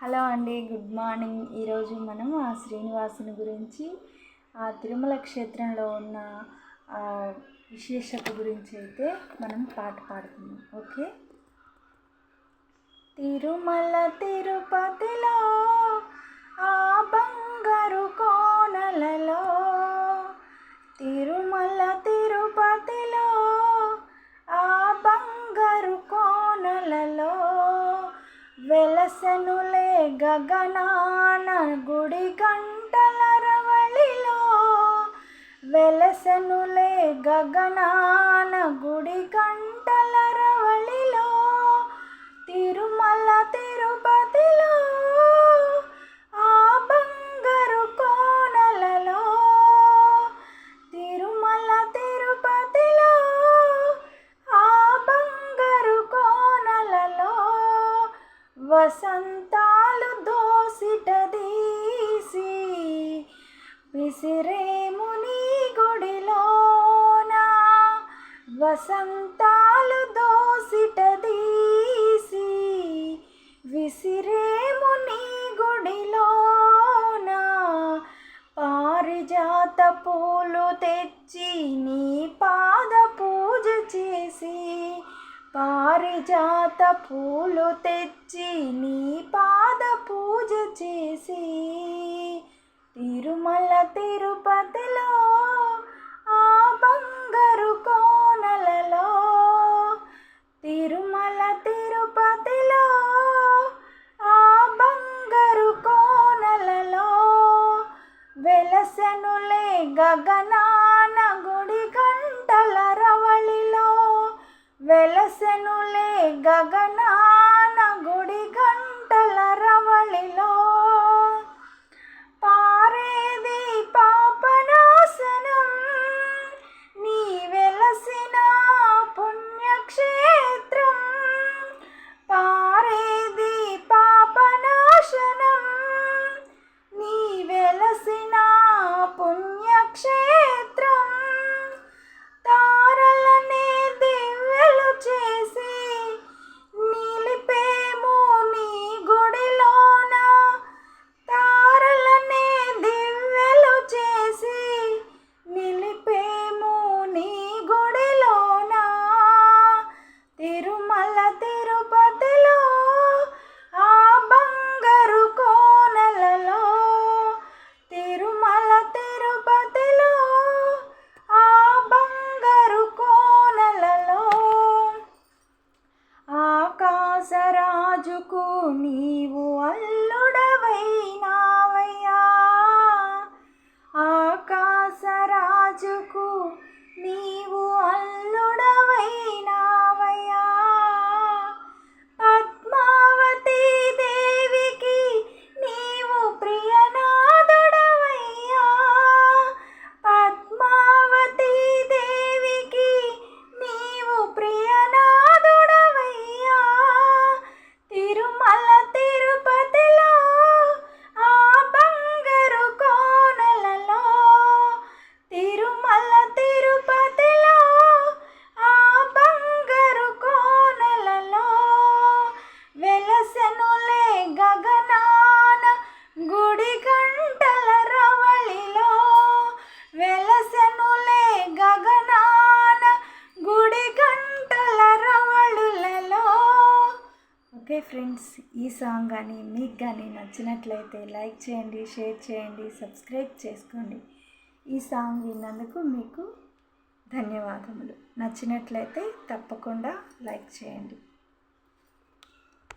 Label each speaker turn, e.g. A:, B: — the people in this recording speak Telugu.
A: హలో అండి గుడ్ మార్నింగ్. ఈరోజు మనం ఆ శ్రీనివాసుని గురించి ఆ తిరుమల క్షేత్రంలో ఉన్న విశేషత గురించి అయితే మనం పాట పాడుతున్నాం ఓకే? తిరుమల తిరుపతిలో గగనాన గుడి గంటల రవళిలో వెలసనులే గగనాన గుడి గంటల రవళిలో తిరుమల తిరుపతిలో ఆ బంగారు కోనలలో తిరుమల తిరుపతిలో ఆ బంగారు కోనలలో వసంత విసిరేముని గుడిలోన? వసంతాలు దోసిట దీసి విసిరేముని గుడిలోన? పారిజాత పూలు తెచ్చి నీ పాద పూజ చేసి పారిజాత పూలు తెచ్చి నీ పాద పూజ చేసి తిరుమల తిరుపతిలో ఆ బంగారు కోనలలో. తిరుమల తిరుపతిలో ఆ బంగారు కోనలలో. వెలసెనులే గగనాన గుడి గంటల రవళిలో. వెలసెనులే గగనా তুমি ఓకే ఫ్రెండ్స్ ఈ సాంగ్ కానీ మీకు కానీ నచ్చినట్లయితే లైక్ చేయండి షేర్ చేయండి సబ్స్క్రైబ్ చేసుకోండి. ఈ సాంగ్ విన్నందుకు మీకు ధన్యవాదములు. నచ్చినట్లయితే తప్పకుండా లైక్ చేయండి.